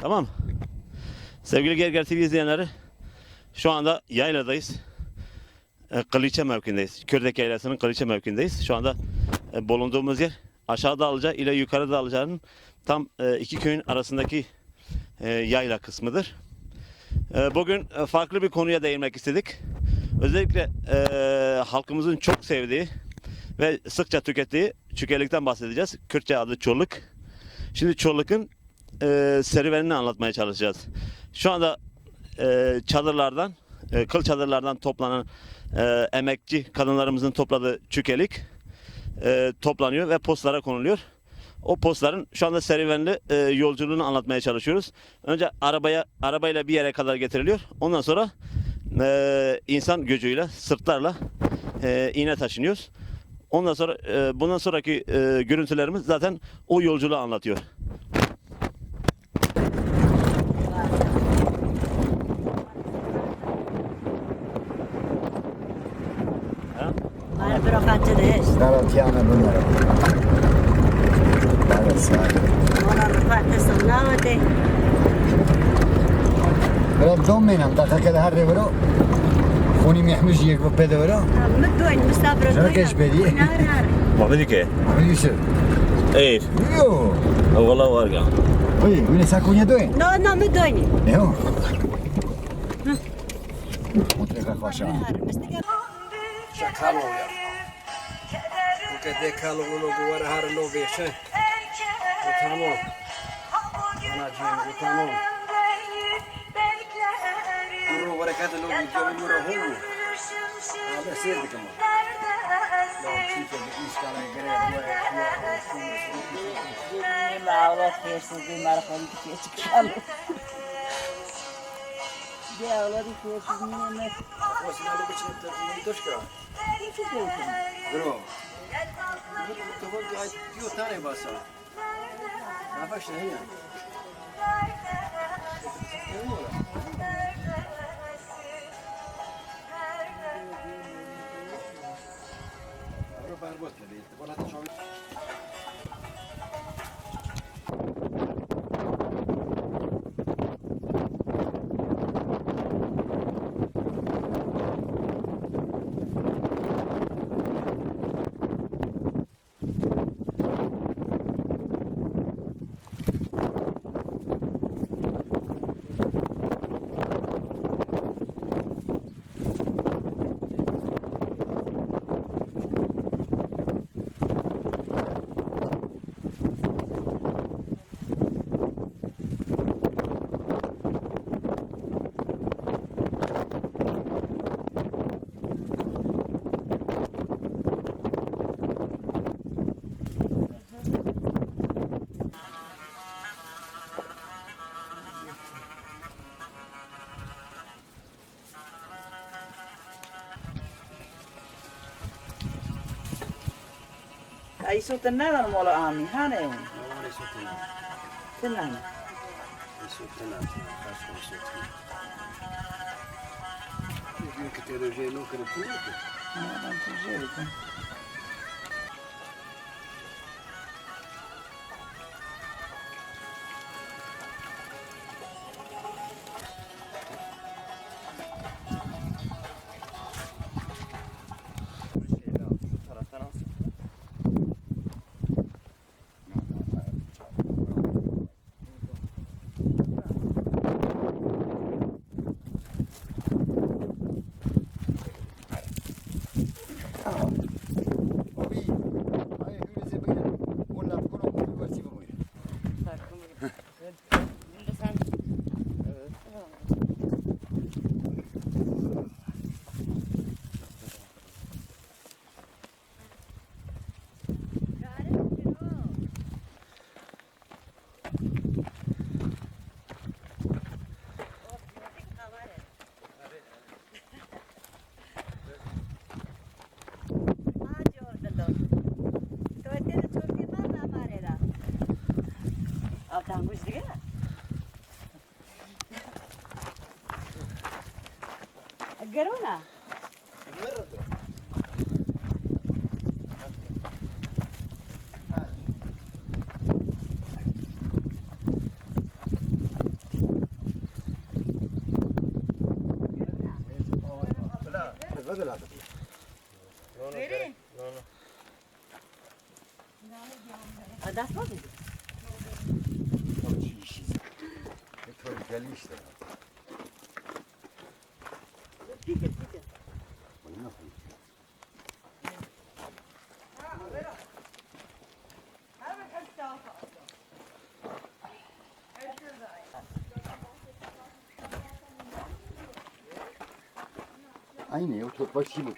Tamam. Sevgili Gerger TV izleyenleri şu anda yayladayız. E, Kılıçe mevkindeyiz. Kürdek Yaylası'nın Kılıçe mevkindeyiz. Şu anda e, bulunduğumuz yer aşağı Dağlıca ile yukarı Dağlıca'nın tam e, iki köyün arasındaki yayla kısmıdır. Bugün farklı bir konuya değinmek istedik. Özellikle halkımızın çok sevdiği ve sıkça tükettiği çükelikten bahsedeceğiz. Kürtçe adı çoluk. Şimdi çolukun e, serüvenini anlatmaya çalışacağız. Şu anda e, çadırlardan, e, kıl çadırlardan toplanan e, emekçi kadınlarımızın topladığı çükelik e, toplanıyor ve postlara konuluyor. O postların şu anda serüvenli e, yolculuğunu anlatmaya çalışıyoruz. Önce arabaya arabayla bir yere kadar getiriliyor. Ondan sonra e, insan gücüyle, sırtlarla e, iğne taşınıyor. Ondan sonra e, bundan sonraki e, görüntülerimiz zaten o yolculuğu anlatıyor. Már brakacsa de Darat yana bunlara. Darat sahibi. والله رفعت صلاوتي رب دومينم دقا كده هري برو خوني محمش يك بيدا برو مد وين مستابر جركش بيدي نهار هار محمد كي محمد يوسف إيش يو والله وارجع وي وين ساكونيا دوين نو نو مد وين أيوه متلقى خوشا hoşa Şakal oluyor. Bu kadar kalın onu duvara harın o beşe. Bu tamam. Anacığım bu tamam. Duru var kadar o video duru hulu. Abi sevdik ama. Ya çünkü bir kalay göre Bir avlat versin, bir marafon diye. Bir avlat versin, yine ne? O sınavda bir çıktı bir toşka. Duru. Bu tavan bir ay diyor tane basa. Ne başla ya? Berbat dedi. Bana Isuuten näillä on mulla aani, hän ei ole. Mulla on isuuten aami. Tänään. Isuuten aami, kasvu isuuten aami. Mikä teillä on se lukenut kuitenkin? Mä otan sen. Kuş değil mi? Garona. Hadi lan. Verin. Adas mı? Tam şu işi. Petrol geldi işte. Pide, pide. Bunu nasıl? Aynı o topbaş gibi.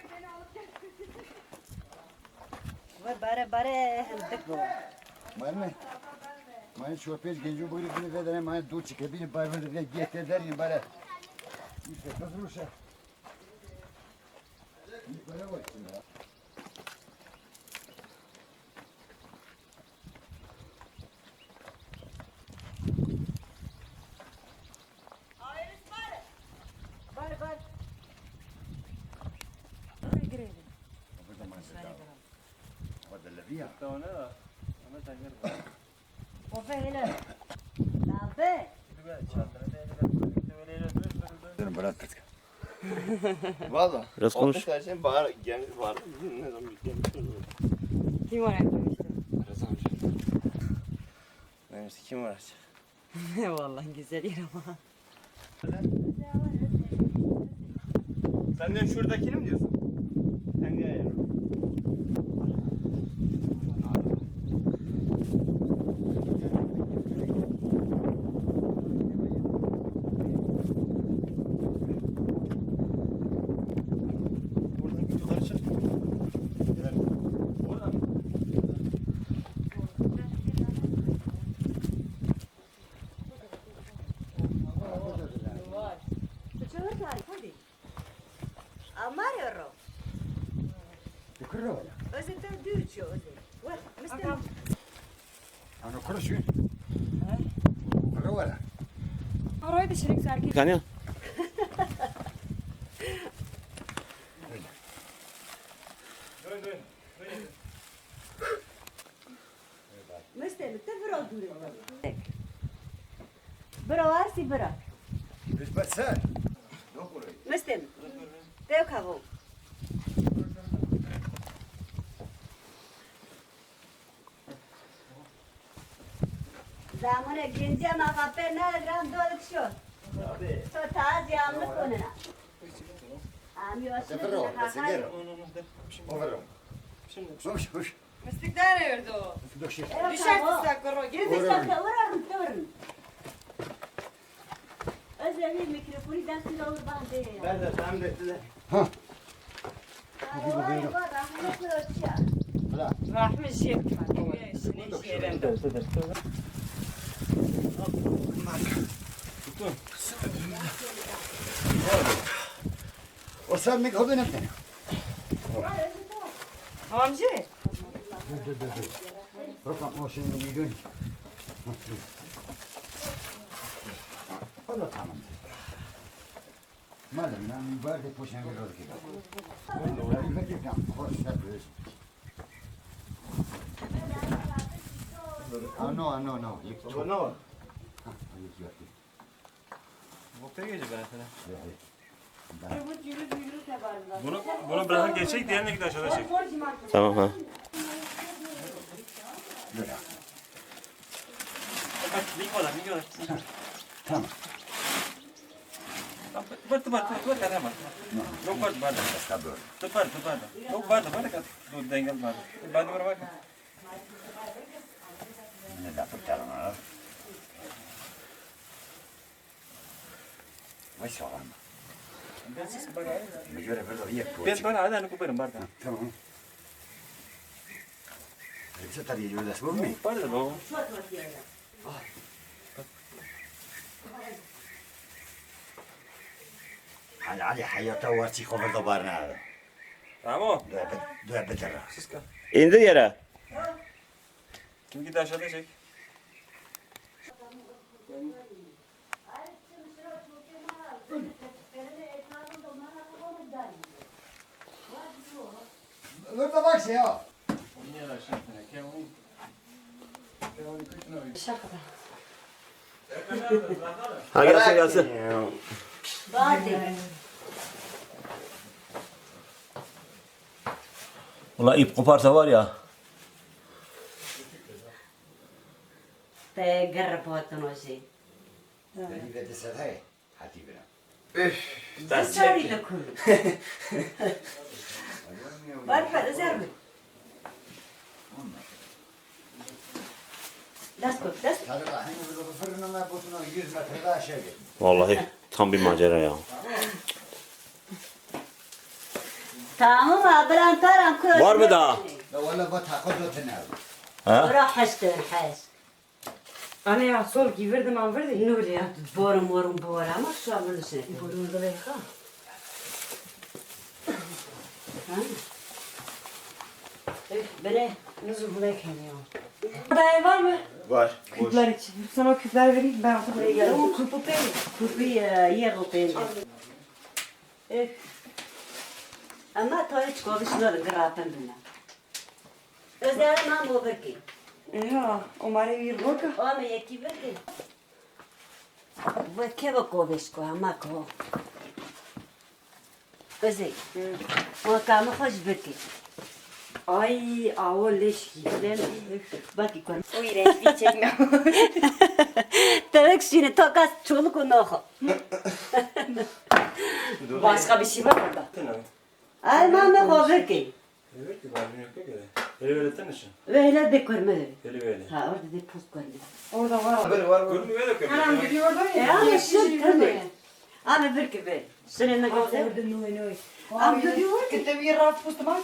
Ve bare bare hızlık bu. Malme. Malme şoför genco buyuruk bir kadar malme dur. Beni barbarı ve getir der gibi bare. İşte kızım uşak. Bir bare var şimdi. ya. Bare bare. Burada malzeme daha var. Orada leviya. O böyle. Tabii. Dur bırak kız. Valla. Biraz konuş. Her şey bağır. Gemi var. Ne zaman bir gemi Kim var arkadaşlar? Rıza amca. Neyse kim var? Vallahi güzel yer ama. Sen de şuradakini mi diyorsun? Sen. Buradan Çocuk var hadi. Amar yoro. Yukarı var. Özü de dürçü özü. Ve Mr. Ano konuşuyor. Yukarı var. Orayı da şirin sergi. Kanıyor. Mr. Te bro dure. Bro var si bro. Biz basar. Yok orayı. Mr. Te kavo. Zamane genci ama kape ne gram doluk şu. To taz yalnız konuna. Ami Sefer o, sefer o. Overo. Şimdi Hoş hoş. Mıstık nerede o? Doşi. Düşersin sen koro. Gel. Gidin sakla vurarım kıvırın. Özellikle mikrofonu dersinde olur bana değil. ben de sen de de. Vay vay rahmetli ölçüyor. Bırak. Rahmi şey. Şimdi şeyden. O sen mi kodun hep beni? Amca. Dur dur dur. Bırak o şimdi bir gün. Da tamam. Madem ben mübarek de poşen veriyor ki. Ben de yapacağım. Hoş yapıyoruz. Ah no, no, no. Yık çok. Bu ne var? Ha, yık yok. Muhtar gelecek ben sana. Bunu, bunu bırakıp geçecek, diğerine gidip aşağıda çek. Tamam ha. Bak, yıkmadan, yıkmadan. Tamam. Bate, bate, bate, bate, bate. Não pode bate. Está dor. Tu bate, tu bate. Não bate, bate, cara. Tu denga, bate. Bate, bate, bate. Não dá para ter uma. Vai só lá. Melhor é verdade, é coisa. Pensa nada, não cobra, bate. Tá bom. Você estaria ajudando a subir? Não, para, não. Vai. Hadi hadi hayata varsi khabar da barna. Kamu, Dua bet dua beter. siz kan. İndi yere. Kim kita aşağıda çek. Burada bak şey ya. Ha gelsin gelsin. Var değil. Ulan ip koparsa var ya. Te garra potun o şey. Beni ve deser hay. Hadi biraz. Sorry da kuru. Var para zer mi? Las kop, las. Tabii la bu fırınına botuna 100 metre daha aşağı git. Vallahi tam bir macera ya. Tamam ablan taram kuru. Var mı daha? Bu takoz otuna. Ha? Ora haştın haş. Ana ya sol ki verdim an verdim. Nur ya borum borum bor ama şu an bunu şey. Borum da ver ha. Ha. Üf, Bene, nasıl buraya geliyor? Burada ev var mı? Var. Küpler için. Sana o küpler vereyim ben buraya Ya geldim. o kupu pe, kupu yer o pe. Üf. Ama toy çıkmışlar grafın buna. Özel man bu bakayım. Ya, o mare bir roka. Ama yeki verdi. Bu keva kovesko ama ko. Özel. O kama hoş bakayım. Ay, avo leş ki. Üf, Bak ikon. O iğrençliği çekme. Demek şimdi tokas çoluk onu oku. Başka bir şey var orada. Ay mama kover ki. Evet ki var yok yok öyle. Öyle tanışın. Öyle de görmedi. Hele böyle. Ha orada de post görmedi. Orada var. Haberi var mı? Görmüyor öyle Anam görmüyor. gidiyor orada ya. ama şu tabii. Ama bir gibi. Senin ne göster? Am gidiyor ki te bir rahat pustum al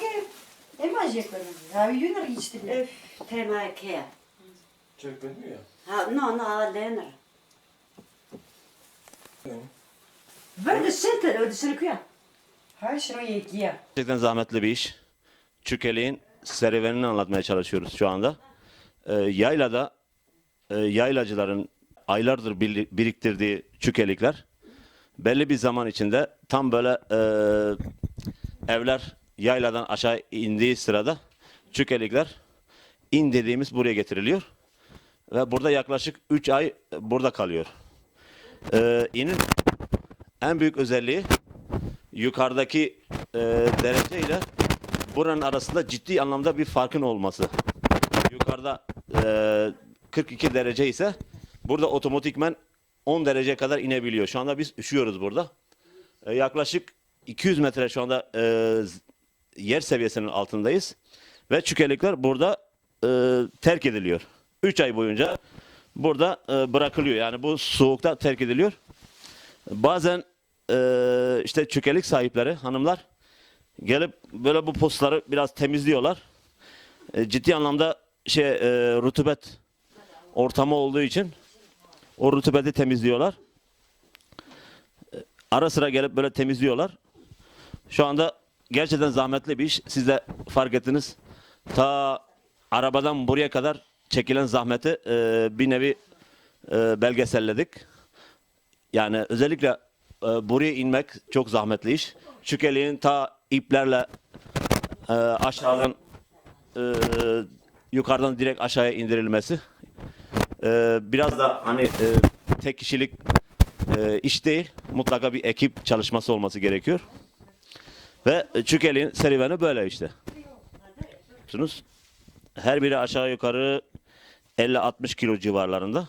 Emajek verin. Ya yunur geçti. Öf, tema kaya. Çok görmüyor. Ha, no, no, lenir. Böyle senter, öyle seni kuya. Ha şunu yekiye. Gerçekten zahmetli bir iş. Çükeliğin serüvenini anlatmaya çalışıyoruz şu anda. Ee, yaylada e, yaylacıların aylardır biriktirdiği çükelikler belli bir zaman içinde tam böyle e, evler yayladan aşağı indiği sırada çükelikler in dediğimiz buraya getiriliyor. Ve burada yaklaşık 3 ay burada kalıyor. Ee, inin en büyük özelliği yukarıdaki e, derece ile buranın arasında ciddi anlamda bir farkın olması. Yukarıda e, 42 derece ise burada otomatikmen 10 derece kadar inebiliyor. Şu anda biz üşüyoruz burada. E, yaklaşık 200 metre şu anda e, yer seviyesinin altındayız. Ve çükelikler burada e, terk ediliyor. 3 ay boyunca burada e, bırakılıyor. Yani bu soğukta terk ediliyor. Bazen eee, işte çökelik sahipleri hanımlar gelip böyle bu postları biraz temizliyorlar. E, ciddi anlamda şey eee, rutubet ortamı olduğu için o rutubeti temizliyorlar. E, Ara sıra gelip böyle temizliyorlar. Şu anda gerçekten zahmetli bir iş. Siz de fark ettiniz. Ta arabadan buraya kadar çekilen zahmeti eee, bir nevi eee, belgeselledik. Yani özellikle e, buraya inmek çok zahmetli iş. Çükeliğin ta iplerle e, aşağıdan e, yukarıdan direkt aşağıya indirilmesi. E, biraz da hani e, tek kişilik e, iş değil. Mutlaka bir ekip çalışması olması gerekiyor. Ve Çükeliğin serüveni böyle işte. Biliyorsunuz, Her biri aşağı yukarı 50-60 kilo civarlarında.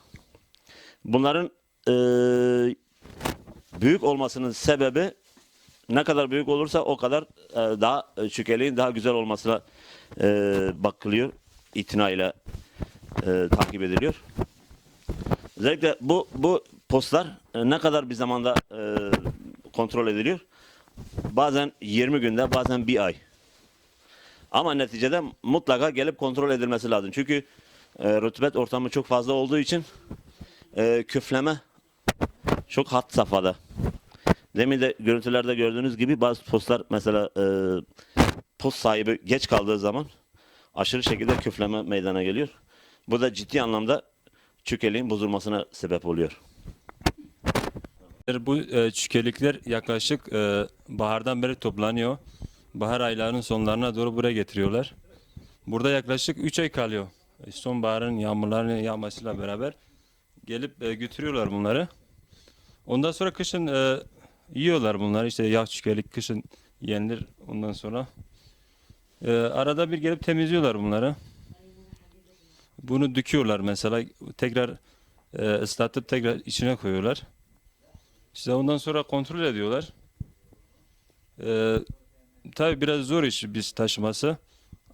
Bunların e, büyük olmasının sebebi ne kadar büyük olursa o kadar e, daha çükeliğin daha güzel olmasına e, bakılıyor. itinayla e, takip ediliyor. Özellikle bu bu postlar e, ne kadar bir zamanda e, kontrol ediliyor? Bazen 20 günde, bazen bir ay. Ama neticede mutlaka gelip kontrol edilmesi lazım. Çünkü e, rutubet ortamı çok fazla olduğu için e, küfleme çok hat safhada. Demin de görüntülerde gördüğünüz gibi bazı postlar mesela e, post sahibi geç kaldığı zaman aşırı şekilde küfleme meydana geliyor. Bu da ciddi anlamda çükeliğin bozulmasına sebep oluyor. Bu e, çükelikler yaklaşık e, bahardan beri toplanıyor. Bahar aylarının sonlarına doğru buraya getiriyorlar. Burada yaklaşık 3 ay kalıyor. E, Sonbaharın yağmurlarının yağmasıyla beraber gelip e, götürüyorlar bunları. Ondan sonra kışın e, yiyorlar bunları. İşte yağ çükelik kışın yenilir. Ondan sonra Ee, arada bir gelip temizliyorlar bunları. Bunu döküyorlar mesela tekrar e, ıslatıp tekrar içine koyuyorlar. İşte ondan sonra kontrol ediyorlar. Ee, tabii biraz zor iş biz taşıması.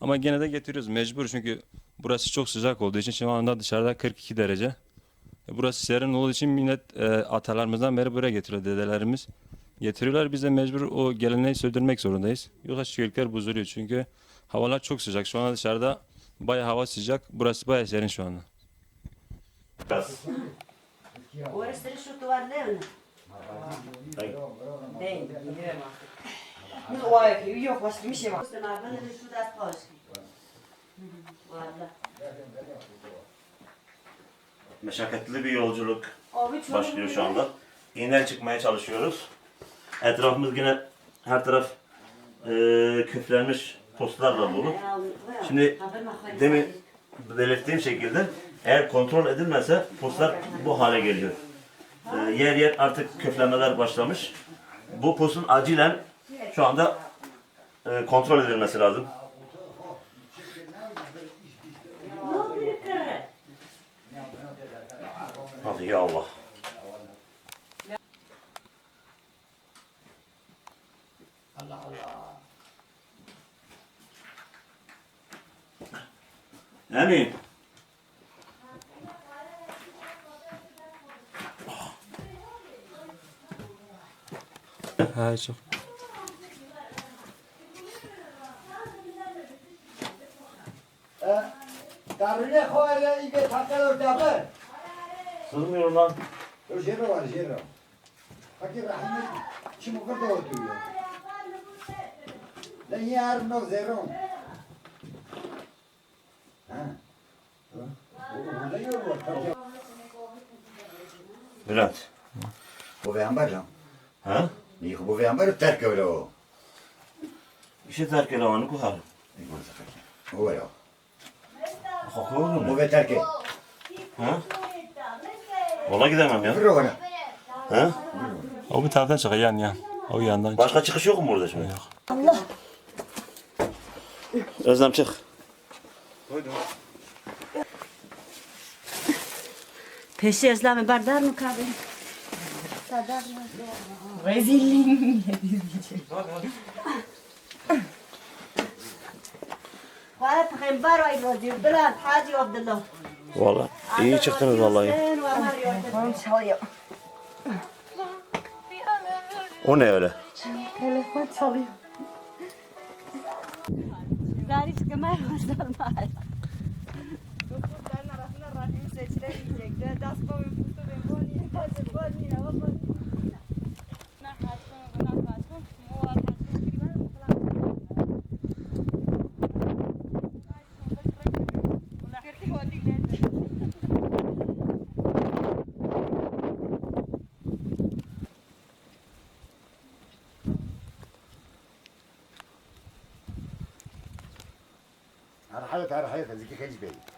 Ama gene de getiriyoruz mecbur çünkü burası çok sıcak olduğu için şu anda dışarıda 42 derece. E, Burası serin olduğu için millet e, atalarımızdan beri buraya getiriyor dedelerimiz. Getiriyorlar biz de mecbur o geleneği sürdürmek zorundayız. Yoksa çiçekler bozuluyor çünkü havalar çok sıcak. Şu anda dışarıda bayağı hava sıcak. Burası bayağı serin şu anda. Orası şu tuvalet Değil. Biz o ayak yok başka bir şey var. Üstüne abone şu ders. Valla. Meşakkatli bir yolculuk Abi çok başlıyor şu anda. İğnen çıkmaya çalışıyoruz. Etrafımız yine her taraf e, küflenmiş postlarla dolu. Şimdi demin belirttiğim şekilde eğer kontrol edilmezse postlar bu hale geliyor. E, yer yer artık köflemeler başlamış. Bu postun acilen şu anda e, kontrol edilmesi lazım. Hadi ya Allah. Emin. Ha, çok. Darüne koyla ibe takal orada. Sığmıyor lan. O jero var jero. Fakir rahmet kim o kadar oturuyor. Lan yarın o zero. Ha. Burada yok var. Bülent. Bu beyan lan. Ha? Bu var terk öyle o. Bir şey terk ele anı koyarım. O var o. Haklı olur Bu mu? ve terk et. Ha? Valla gidemem ya. Bırak onu. Ha? O bir taraftan çıkıyor yan yan. O yandan Başka çıkış yok mu burada şimdi? Allah. Özlem çık. Peşi Özlem'i bardar mı kaldı? Rezilliğim. Hadi bakayım baroy bozuyor. Bülent Hacı Abdullah. Valla iyi çıktınız vallahi. Ve. O ne öyle? Telefon çalıyor. Gari çıkmaya başladı. Çocukların arasında Rabbim seçilemeyecek. De das koyun putu ben boni. Hadi boni. Hava boni. Her hayat her hayat zeki kaç bey.